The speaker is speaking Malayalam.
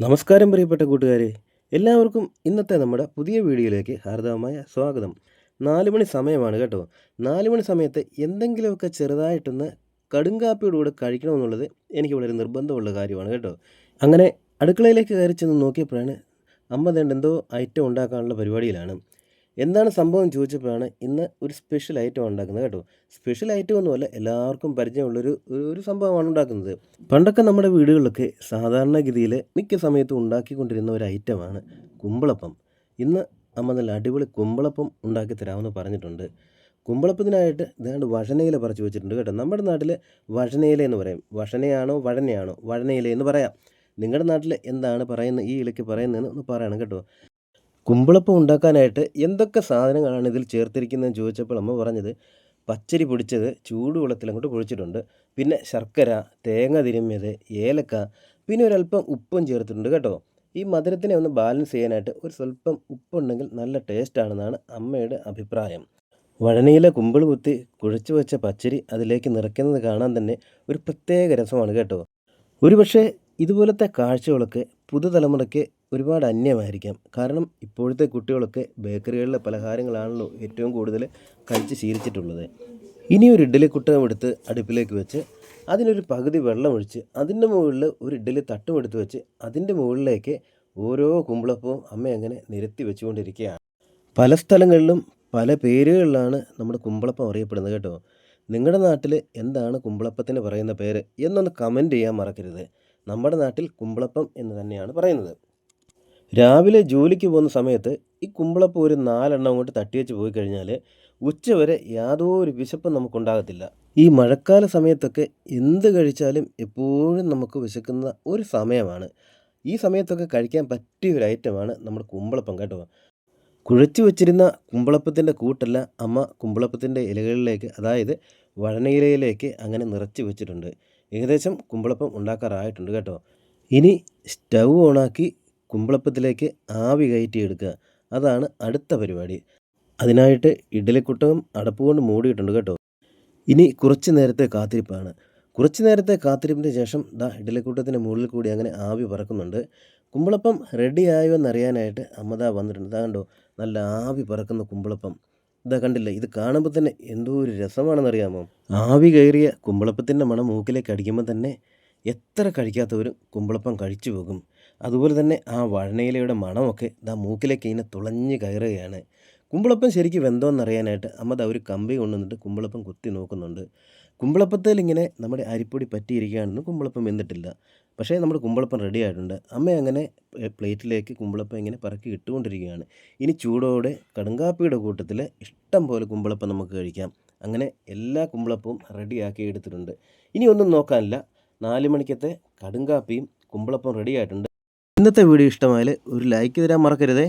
നമസ്കാരം പ്രിയപ്പെട്ട കൂട്ടുകാരെ എല്ലാവർക്കും ഇന്നത്തെ നമ്മുടെ പുതിയ വീഡിയോയിലേക്ക് ഹാർദവമായ സ്വാഗതം. നാല് മണി സമയമാണ് കേട്ടോ. നാല് മണി സമയത്ത് എന്തെങ്കിലുമൊക്കെ ചെറുതായിട്ടൊന്ന് കടുങ്കാപ്പിയോടുകൂടെ കഴിക്കണമെന്നുള്ളത് എനിക്ക് വളരെ നിർബന്ധമുള്ള കാര്യമാണ് കേട്ടോ. അങ്ങനെ അടുക്കളയിലേക്ക് കയറി ചെന്ന് നോക്കിയപ്പോഴാണ് അമ്മ തേണ്ട എന്തോ ഐറ്റം ഉണ്ടാക്കാനുള്ള പരിപാടിയിലാണ്. എന്താണ് സംഭവം ചോദിച്ചപ്പോഴാണ് ഇന്ന് ഒരു സ്പെഷ്യൽ ഐറ്റം ഉണ്ടാക്കുന്നത് കേട്ടോ. സ്പെഷ്യൽ ഐറ്റം ഒന്നുമല്ല എല്ലാവർക്കും പരിചയമുള്ളൊരു ഒരു- സംഭവമാണ് ഉണ്ടാക്കുന്നത്. പണ്ടൊക്കെ നമ്മുടെ വീടുകളിലൊക്കെ സാധാരണഗതിയിൽ മിക്ക സമയത്തും ഉണ്ടാക്കിക്കൊണ്ടിരുന്ന ഒരു ഐറ്റമാണ് കുമ്പളപ്പം. ഇന്ന് നമ്മൾ നല്ല അടിപൊളി കുമ്പളപ്പം ഉണ്ടാക്കി തരാമെന്ന് പറഞ്ഞിട്ടുണ്ട്. കുമ്പളപ്പത്തിനായിട്ട് ഇതാണ്ട് വഴനയില പറിച്ച് വെച്ചിട്ടുണ്ട് കേട്ടോ. നമ്മുടെ നാട്ടിൽ വഴനയില എന്ന് പറയും. വഴനയാണോ വഴനയാണോ? വഴനയില എന്ന് പറയാം. നിങ്ങളുടെ നാട്ടിൽ എന്താണ് പറയുന്നത് ഈ ഇലയ്ക്ക് പറയുന്നതെന്ന് ഒന്ന് പറയണം കേട്ടോ. കുമ്പളപ്പം ഉണ്ടാക്കാനായിട്ട് എന്തൊക്കെ സാധനങ്ങളാണ് ഇതിൽ ചേർത്തിരിക്കുന്നതെന്ന് ചോദിച്ചപ്പോൾ അമ്മ പറഞ്ഞത് പച്ചരി പൊടിച്ചത് ചൂടുവെള്ളത്തിൽ അങ്ങോട്ട് പൊഴിച്ചിട്ടുണ്ട്. പിന്നെ ശർക്കര തേങ്ങ തിരുമ്മിയത് ഏലക്ക പിന്നെ ഒരല്പം ഉപ്പും ചേർത്തിട്ടുണ്ട് കേട്ടോ. ഈ മധുരത്തിനെ ഒന്ന് ബാലൻസ് ചെയ്യാനായിട്ട് ഒരു സ്വല്പം ഉപ്പുണ്ടെങ്കിൽ നല്ല ടേസ്റ്റ് ആണെന്നാണ് അമ്മയുടെ അഭിപ്രായം. വഴനയിലെ കുമ്പിൾ കുത്തി കുഴച്ചു വെച്ച പച്ചരി അതിലേക്ക് നിറയ്ക്കുന്നത് കാണാൻ തന്നെ ഒരു പ്രത്യേക രസമാണ് കേട്ടോ. ഒരുപക്ഷെ ഇതുപോലത്തെ കാഴ്ചകളൊക്കെ പുതുതലമുറയ്ക്ക് ഒരുപാട് അന്യമായിരിക്കാം. കാരണം ഇപ്പോഴത്തെ കുട്ടികളൊക്കെ ബേക്കറികളിലെ പലഹാരങ്ങളാണല്ലോ ഏറ്റവും കൂടുതൽ കഴിച്ച് ശീലിച്ചിട്ടുള്ളത്. ഇനി ഒരു ഇഡ്ഡലി കുട്ടകം എടുത്ത് അടുപ്പിലേക്ക് വെച്ച് അതിനൊരു പകുതി വെള്ളം ഒഴിച്ച് അതിന്റെ മുകളിൽ ഒരു ഇഡ്ഡലി തട്ടും എടുത്ത് വെച്ച് അതിന്റെ മുകളിലേക്ക് ഓരോ കുമ്പളപ്പവും അമ്മ അങ്ങനെ നിരത്തി വെച്ചുകൊണ്ടിരിക്കുകയാണ്. പല സ്ഥലങ്ങളിലും പല പേരുകളിലാണ് നമ്മുടെ കുമ്പളപ്പം അറിയപ്പെടുന്നത് കേട്ടോ. നിങ്ങളുടെ നാട്ടിൽ എന്താണ് കുമ്പളപ്പത്തിന് പറയുന്ന പേര് എന്നൊന്ന് കമന്റ് ചെയ്യാൻ മറക്കരുത്. നമ്മുടെ നാട്ടിൽ കുമ്പളപ്പം എന്ന് തന്നെയാണ് പറയുന്നത്. രാവിലെ ജോലിക്ക് പോകുന്ന സമയത്ത് ഈ കുമ്പളപ്പം ഒരു നാലെണ്ണം അങ്ങോട്ട് തട്ടിവെച്ച് പോയി കഴിഞ്ഞാൽ ഉച്ചവരെ യാതൊരു വിശപ്പും നമുക്കുണ്ടാകത്തില്ല. ഈ മഴക്കാല സമയത്തൊക്കെ എന്ത് കഴിച്ചാലും എപ്പോഴും നമുക്ക് വിശക്കുന്ന ഒരു സമയമാണ്. ഈ സമയത്തൊക്കെ കഴിക്കാൻ പറ്റിയ ഒരു ഐറ്റമാണ് നമ്മുടെ കുമ്പളപ്പം കേട്ടോ. കുഴച്ചു വച്ചിരുന്ന കുമ്പളപ്പത്തിന്റെ കൂട്ടല്ല അമ്മ കുമ്പളപ്പത്തിന്റെ ഇലകളിലേക്ക് അതായത് വഴനയിലയിലേക്ക് അങ്ങനെ നിറച്ച് വെച്ചിട്ടുണ്ട്. ഏകദേശം കുമ്പളപ്പം ഉണ്ടാക്കാറായിട്ടുണ്ട് കേട്ടോ. ഇനി സ്റ്റൗ ഓണാക്കി കുമ്പളപ്പത്തിലേക്ക് ആവി കയറ്റി എടുക്കുക അതാണ് അടുത്ത പരിപാടി. അതിനായിട്ട് ഇഡ്ഡലിക്കുട്ടകം അടപ്പ് കൊണ്ട് മൂടിയിട്ടുണ്ട് കേട്ടോ. ഇനി കുറച്ച് നേരത്തെ കാത്തിരിപ്പാണ്. കുറച്ച് നേരത്തെ കാത്തിരിപ്പിന് ശേഷം ദാ ഇഡ്ഡലിക്കുട്ടത്തിന്റെ മുകളിൽ കൂടി അങ്ങനെ ആവി പറക്കുന്നുണ്ട്. കുമ്പളപ്പം റെഡിയായോ എന്നറിയാനായിട്ട് അമ്മദാ വന്നിട്ടുണ്ട്. ദാ കണ്ടോ? നല്ല ആവി പറക്കുന്ന കുമ്പളപ്പം. ഇതാ കണ്ടില്ല? ഇത് കാണുമ്പോൾ തന്നെ എന്തോ ഒരു രസമാണെന്നറിയാമോ? ആവി കയറിയ കുമ്പളപ്പത്തിന്റെ മണം മൂക്കിലേക്ക് അടിക്കുമ്പോൾ തന്നെ എത്ര കഴിക്കാത്തവരും കുമ്പളപ്പം കഴിച്ചു പോകും. അതുപോലെ തന്നെ ആ വഴനയിലയുടെ മണമൊക്കെ ദാ മൂക്കിലേക്ക് ഇങ്ങനെ തുളഞ്ഞ് കയറുകയാണ്. കുമ്പളപ്പം ശരിക്കും വെന്തോന്നറിയാനായിട്ട് അമ്മ ദാ ഒരു കമ്പി കൊണ്ടുവന്നിട്ട് കുമ്പളപ്പം കുത്തി നോക്കുന്നുണ്ട്. കുമ്പളപ്പത്തിൽ ഇങ്ങനെ നമ്മുടെ അരിപ്പൊടി പറ്റിയിരിക്കുകയാണെന്നും കുമ്പളപ്പം വെന്തിട്ടില്ല. പക്ഷേ നമ്മുടെ കുമ്പളപ്പം റെഡി ആയിട്ടുണ്ട്. അമ്മ അങ്ങനെ പ്ലേറ്റിലേക്ക് കുമ്പളപ്പം ഇങ്ങനെ പറക്കി ഇട്ടുകൊണ്ടിരിക്കുകയാണ്. ഇനി ചൂടോടെ കടുങ്കാപ്പിയുടെ കൂട്ടത്തിൽ ഇഷ്ടം പോലെ കുമ്പളപ്പം നമുക്ക് കഴിക്കാം. അങ്ങനെ എല്ലാ കുമ്പളപ്പവും റെഡിയാക്കി എടുത്തിട്ടുണ്ട്. ഇനി ഒന്നും നോക്കാനില്ല. നാല് മണിക്കത്തെ കടുങ്കാപ്പിയും കുമ്പളപ്പം റെഡി ആയിട്ടുണ്ട്. ഇന്നത്തെ വീഡിയോ ഇഷ്ടമായാൽ ഒരു ലൈക്ക് തരാൻ മറക്കരുതേ.